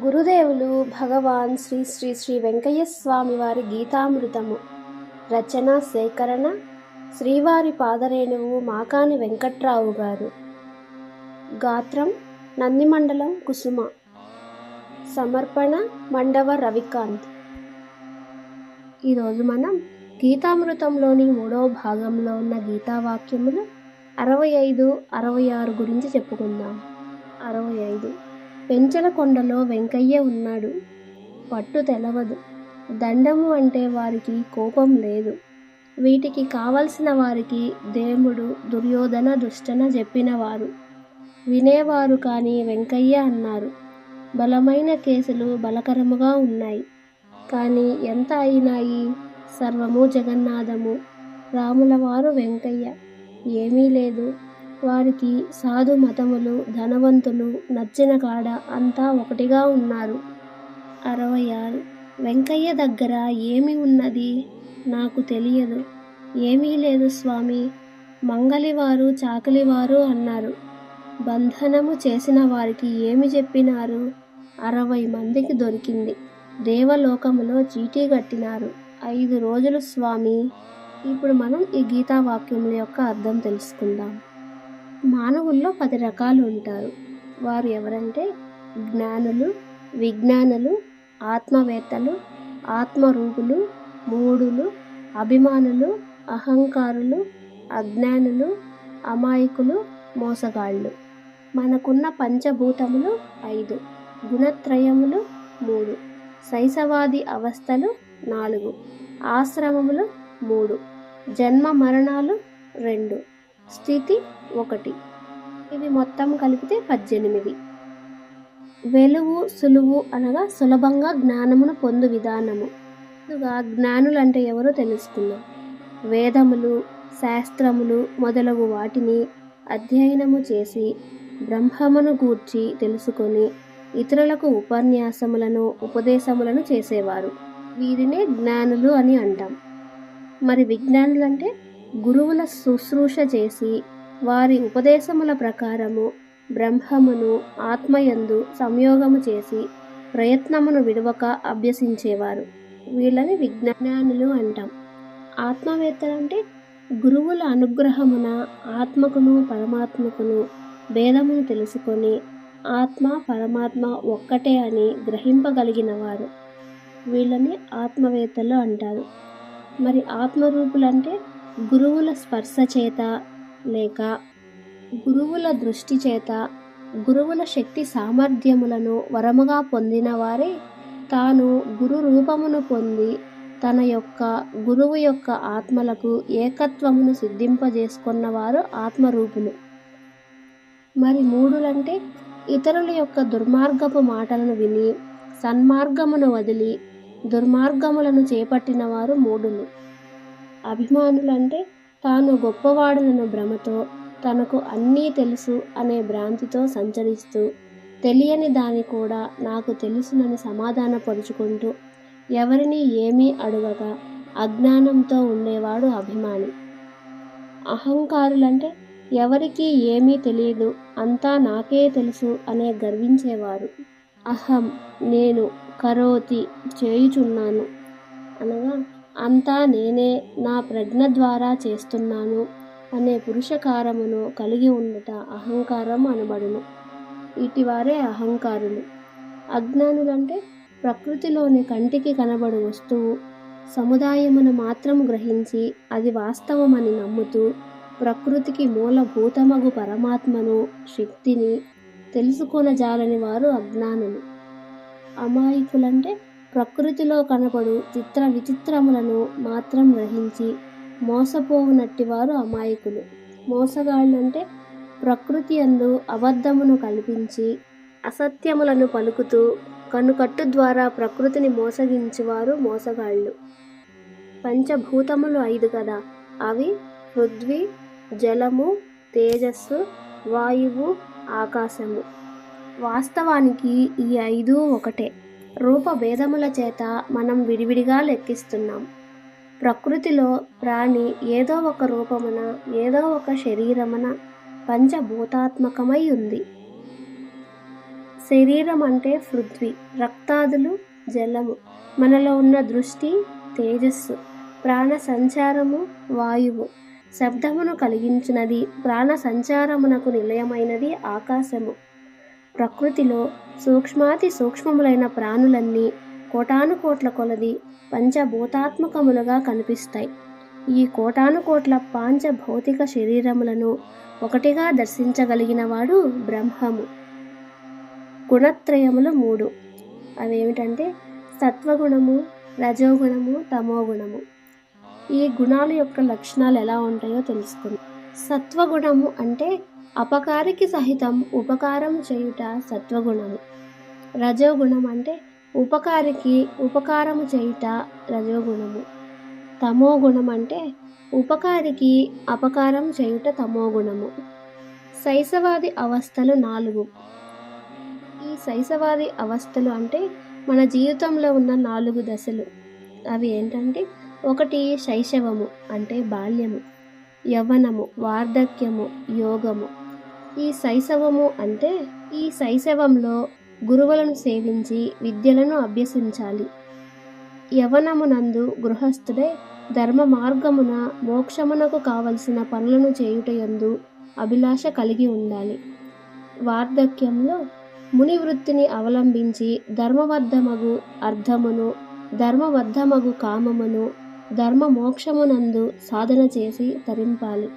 గురుదేవులు భగవాన్ శ్రీ శ్రీ శ్రీ వెంకయ్య స్వామి వారి గీతామృతము. రచన సేకరణ శ్రీవారి పాదరేణువు మాకాని వెంకట్రావు గారు. గాత్రం నందిమండలం కుసుమ. సమర్పణ మండవ రవికాంత్. ఈరోజు మనం గీతామృతంలోని మూడవ భాగంలో ఉన్న గీతావాక్యములు అరవై ఐదు అరవై ఆరు గురించి చెప్పుకుందాం. అరవై ఐదు. పెంచల కొండలో వెంకయ్య ఉన్నాడు. పట్టు తెలవదు. దండము అంటే వారికి కోపం లేదు. వీటికి కావలసిన వారికి దేముడు దుర్యోధన దుష్టన చెప్పినవారు. వినేవారు కానీ వెంకయ్య అన్నారు. బలమైన కేసులు బలకరముగా ఉన్నాయి. కానీ ఎంత అయినాయి? సర్వము జగన్నాథము. రాములవారు వెంకయ్య. ఏమీ లేదు. వారికి సాధు మతములు ధనవంతులు నచ్చిన కాడ అంతా ఒకటిగా ఉన్నారు. అరవై ఆరు. వెంకయ్య దగ్గర ఏమి ఉన్నది? నాకు తెలియదు. ఏమీ లేదు స్వామి. మంగలివారు చాకలివారు అన్నారు. బంధనము చేసిన వారికి ఏమి చెప్పినారు? అరవై మందికి దొరికింది. దేవలోకములో చీటీ కట్టినారు. ఐదు రోజులు స్వామి. ఇప్పుడు మనం ఈ గీతా వాక్యముల యొక్క అర్థం తెలుసుకుందాం. మానవుల్లో పది రకాలు ఉంటారు. వారు ఎవరంటే జ్ఞానులు విజ్ఞానులు ఆత్మవేత్తలు ఆత్మరూపులు మూడులు అభిమానులు అహంకారులు అజ్ఞానులు అమాయకులు మోసగాళ్ళు. మనకున్న పంచభూతములు ఐదు. గుణత్రయములు మూడు. శైశవాది అవస్థలు నాలుగు. ఆశ్రమములు మూడు. జన్మ మరణాలు రెండు. స్థితి ఒకటి. ఇవి మొత్తం కలిపితే పద్దెనిమిది. వెలువు సులువు అనగా సులభంగా జ్ఞానమును పొందు విధానము. ముందుగా జ్ఞానులంటే ఎవరో తెలుసుకుందాం. వేదములు శాస్త్రములు మొదలగు వాటిని అధ్యయనము చేసి బ్రహ్మమును గూర్చి తెలుసుకొని ఇతరులకు ఉపన్యాసములను ఉపదేశములను చేసేవారు. వీరినే జ్ఞానులు అని అంటాం. మరి విజ్ఞానులు అంటే గురువుల శుశ్రూష చేసి వారి ఉపదేశముల ప్రకారము బ్రహ్మమును ఆత్మయందు సంయోగము చేసి ప్రయత్నమును విడవక అభ్యసించేవారు. వీళ్ళని విజ్ఞానులు అంటాం. ఆత్మవేత్తలంటే గురువుల అనుగ్రహమున ఆత్మకును పరమాత్మకును భేదమును తెలుసుకొని ఆత్మ పరమాత్మ ఒక్కటే అని గ్రహింపగలిగిన వారు వీళ్ళని ఆత్మవేత్తలు అంటారు. మరి ఆత్మరూపులంటే గురువుల స్పర్శ చేత లేక గురువుల దృష్టి చేత గురువుల శక్తి సామర్థ్యములను వరముగా పొందిన వారే తాను గురు రూపమును పొంది తన యొక్క గురువు యొక్క ఆత్మలకు ఏకత్వమును సిద్ధింపజేసుకున్నవారు ఆత్మరూపులు. మరి మూడులంటే ఇతరుల యొక్క దుర్మార్గపు మాటలను విని సన్మార్గమును వదిలి దుర్మార్గములను చేపట్టిన వారు మూడులు. అభిమానులంటే తాను గొప్పవాడనన్న భ్రమతో తనకు అన్నీ తెలుసు అనే భ్రాంతితో సంచరిస్తూ తెలియని దాని కూడా నాకు తెలుసునని సమాధానపరుచుకుంటూ ఎవరిని ఏమీ అడగక అజ్ఞానంతో ఉండేవాడు అభిమాని. అహంకారులంటే ఎవరికీ ఏమీ తెలియదు అంతా నాకే తెలుసు అనే గర్వించేవారు. అహం నేను కరోతి చేయుచున్నాను అనగా అంతా నేనే నా ప్రజ్ఞ ద్వారా చేస్తున్నాను అనే పురుషకారమును కలిగి ఉండుట అహంకారం అనబడును. ఇటివారే అహంకారులు. అజ్ఞానులంటే ప్రకృతిలోని కంటికి కనబడు వస్తువు. సముదాయమును మాత్రం గ్రహించి అది వాస్తవమని నమ్ముతూ ప్రకృతికి మూలభూతమగు పరమాత్మను శక్తిని తెలుసుకొనజాలని వారు అజ్ఞానులు. అమాయకులంటే ప్రకృతిలో కనపడు చిత్ర విచిత్రములను మాత్రం గ్రహించి మోసపోవునట్టి వారు అమాయకులు. మోసగాళ్ళంటే ప్రకృతి అందు అబద్ధమును కల్పించి అసత్యములను పలుకుతూ కనుకట్టు ద్వారా ప్రకృతిని మోసగించేవారు మోసగాళ్ళు. పంచభూతములు ఐదు కదా. అవి పృథ్వీ జలము తేజస్సు వాయువు ఆకాశము. వాస్తవానికి ఈ ఐదు ఒకటే. రూపభేదముల చేత మనం విడివిడిగా లెక్కిస్తున్నాం. ప్రకృతిలో ప్రాణి ఏదో ఒక రూపమున ఏదో ఒక శరీరమున పంచభూతాత్మకమై ఉంది. శరీరం అంటే పృథ్వీ రక్తాదులు జలము. మనలో ఉన్న దృష్టి తేజస్సు ప్రాణ సంచారము వాయువు. శబ్దమును కలిగించినది ప్రాణ సంచారమునకు నిలయమైనది ఆకాశము. ప్రకృతిలో సూక్ష్మాతి సూక్ష్మములైన ప్రాణులన్నీ కోటానుకోట్ల కొలది పంచభూతాత్మకములుగా కనిపిస్తాయి. ఈ కోటానుకోట్ల పాంచ పాంచభౌతిక శరీరములను ఒకటిగా దర్శించగలిగిన వాడు బ్రహ్మము. గుణత్రయములు మూడు. అవేమిటంటే సత్వగుణము రజోగుణము తమోగుణము. ఈ గుణాల యొక్క లక్షణాలు ఎలా ఉంటాయో తెలుసుకుందాం. సత్వగుణము అంటే అపకారికి సహితం ఉపకారం చేయుట సత్వగుణము. రజోగుణం అంటే ఉపకారికి ఉపకారము చేయుట రజోగుణము. తమోగుణం అంటే ఉపకారికి అపకారం చేయుట తమోగుణము. శైశవాది అవస్థలు నాలుగు. ఈ శైశవాది అవస్థలు అంటే మన జీవితంలో ఉన్న నాలుగు దశలు. అవి ఏంటంటే ఒకటి శైశవము అంటే బాల్యము. యవ్వనము వార్ధక్యము యోగము. ఈ శైశవము అంటే ఈ శైశవంలో గురువులను సేవించి విద్యలను అభ్యసించాలి. యవనమునందు గృహస్థుడే ధర్మ మార్గమున మోక్షమునకు కావలసిన పనులను చేయుటయందు అభిలాష కలిగి ఉండాలి. వార్ధక్యంలో ముని వృత్తిని అవలంబించి ధర్మబద్ధమగు అర్థమును ధర్మబద్ధమగు కామమును ధర్మ మోక్షమునందు సాధన చేసి తరింపాలి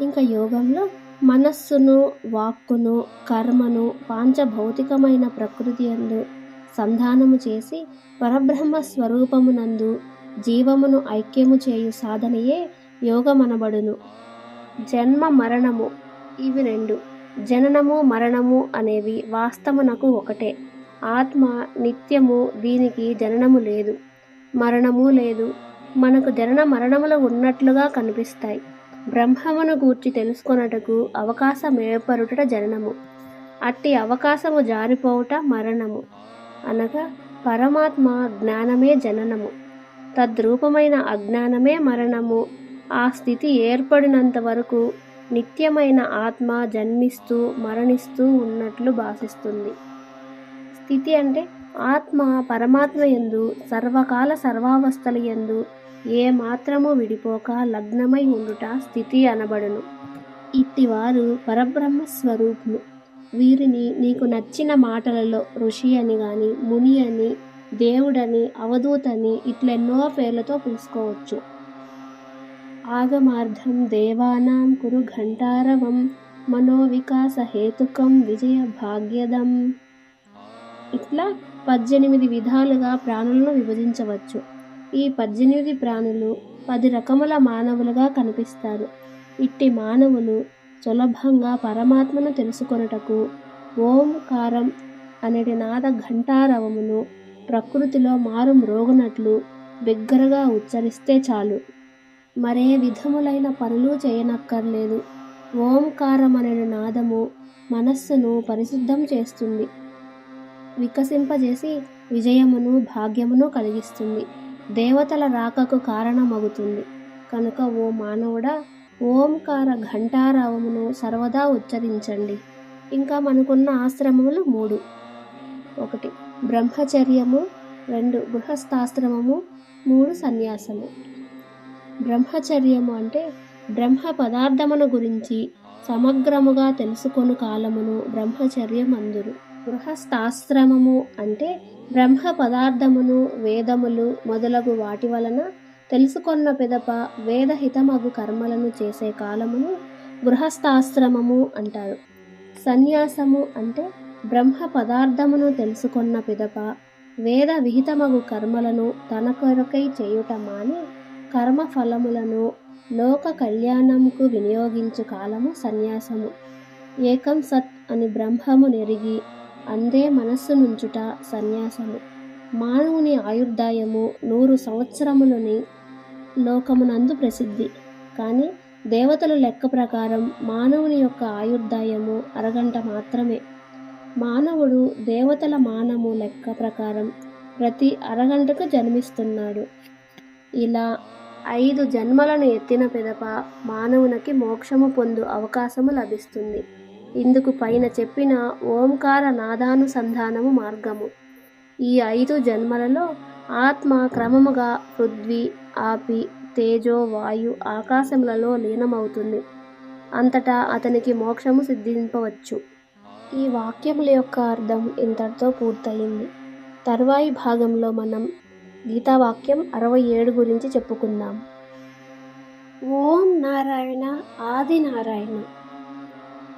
ఇంకా యోగంలో మనస్సును వాక్కును కర్మను పాంచభౌతికమైన ప్రకృతి అందు సంధానము చేసి పరబ్రహ్మ స్వరూపమునందు జీవమును ఐక్యము చేయు సాధనయే యోగమనబడును. జన్మ మరణము ఇవి రెండు. జననము మరణము అనేవి వాస్తవనకు ఒకటే. ఆత్మ నిత్యము దీనికి జననము లేదు. మరణము లేదు. మనకు జనన మరణములు ఉన్నట్లుగా కనిపిస్తాయి. బ్రహ్మమును గూర్చి తెలుసుకొనుటకు అవకాశం ఏర్పరుట జననము. అట్టి అవకాశము జారిపోవుట మరణము. అనగా పరమాత్మ జ్ఞానమే జననము. తద్రూపమైన అజ్ఞానమే మరణము. ఆ స్థితి ఏర్పడినంత వరకు నిత్యమైన ఆత్మ జన్మిస్తూ మరణిస్తూ ఉన్నట్లు భాషిస్తుంది స్థితి అంటే ఆత్మ పరమాత్మ ఎందు సర్వకాల సర్వావస్థల ఎందు ఏ మాత్రము విడిపోక లగ్నమై ఉండుట స్థితి అనబడును. ఇట్టివారు పరబ్రహ్మ స్వరూపులు. వీరిని నీకు నచ్చిన మాటలలో ఋషి అని కానీ ముని అని దేవుడని అవధూతని ఇట్లెన్నో పేర్లతో పిలుచుకోవచ్చు. ఆగమార్థం దేవానాం కురు ఘంటారవం మనోవికాస హేతుకం విజయ భాగ్యదం. ఇట్లా పద్దెనిమిది విధాలుగా ప్రాణులను విభజించవచ్చు. ఈ పద్దెనిమిది ప్రాణులు పది రకముల మానవులుగా కనిపిస్తారు. ఇట్టి మానవులు సులభంగా పరమాత్మను తెలుసుకొనుటకు ఓంకారం అనేటి నాద ఘంటారవమును ప్రకృతిలో మారు మ్రోగునట్లు బిగ్గరగా ఉచ్చరిస్తే చాలు. మరే విధములైన పనులు చేయనక్కర్లేదు. ఓంకారం అనే నాదము మనస్సును పరిశుద్ధం చేస్తుంది. వికసింపజేసి విజయమును భాగ్యమును కలిగిస్తుంది. దేవతల రాకకు కారణమగుతుంది. కనుక ఓ మానవుడా ఓంకార ఘంటారావమును సర్వదా ఉచ్చరించండి. ఇంకా మనకున్న ఆశ్రమములు మూడు. ఒకటి బ్రహ్మచర్యము. రెండు గృహస్థాశ్రమము. మూడు సన్యాసము. బ్రహ్మచర్యము అంటే బ్రహ్మ పదార్థమును గురించి సమగ్రముగా తెలుసుకొని కాలమును బ్రహ్మచర్యం అందురు గృహస్థాశ్రమము అంటే బ్రహ్మ పదార్థమును వేదములు మొదలగు వాటి వలన తెలుసుకొన్న పిదప వేదహితమగు కర్మలను చేసే కాలమును గృహస్థాశ్రమము అంటారు. సన్యాసము అంటే బ్రహ్మ పదార్థమును తెలుసుకొన్న పిదప వేద విహితమగు కర్మలను తన కొరకై చేయుట మాని కర్మ ఫలములను లోక కళ్యాణంకు వినియోగించు కాలము సన్యాసము. ఏకం సత్ అని బ్రహ్మము నెరిగి అందే మనస్సు నుంచుట సన్యాసము. మానవుని ఆయుర్దాయము నూరు సంవత్సరములని లోకమునందు ప్రసిద్ధి. కానీ దేవతల లెక్క ప్రకారం మానవుని యొక్క ఆయుర్దాయము అరగంట మాత్రమే. మానవుడు దేవతల మానము లెక్క ప్రకారం ప్రతి అరగంటకు జన్మిస్తున్నాడు. ఇలా ఐదు జన్మలను ఎత్తిన పిదప మానవునికి మోక్షము పొందు అవకాశము లభిస్తుంది. ఇందుకు పైన చెప్పిన ఓంకార నాదానుసంధానము మార్గము. ఈ ఐదు జన్మలలో ఆత్మ క్రమముగా పృథ్వీ ఆపి తేజో వాయు ఆకాశములలో లీనమవుతుంది. అంతటా అతనికి మోక్షము సిద్ధింపవచ్చు. ఈ వాక్యముల యొక్క అర్థం ఇంతటితో పూర్తయింది. తర్వాయి భాగంలో మనం గీతావాక్యం అరవై ఏడు గురించి చెప్పుకుందాం. ఓం నారాయణ ఆది నారాయణ.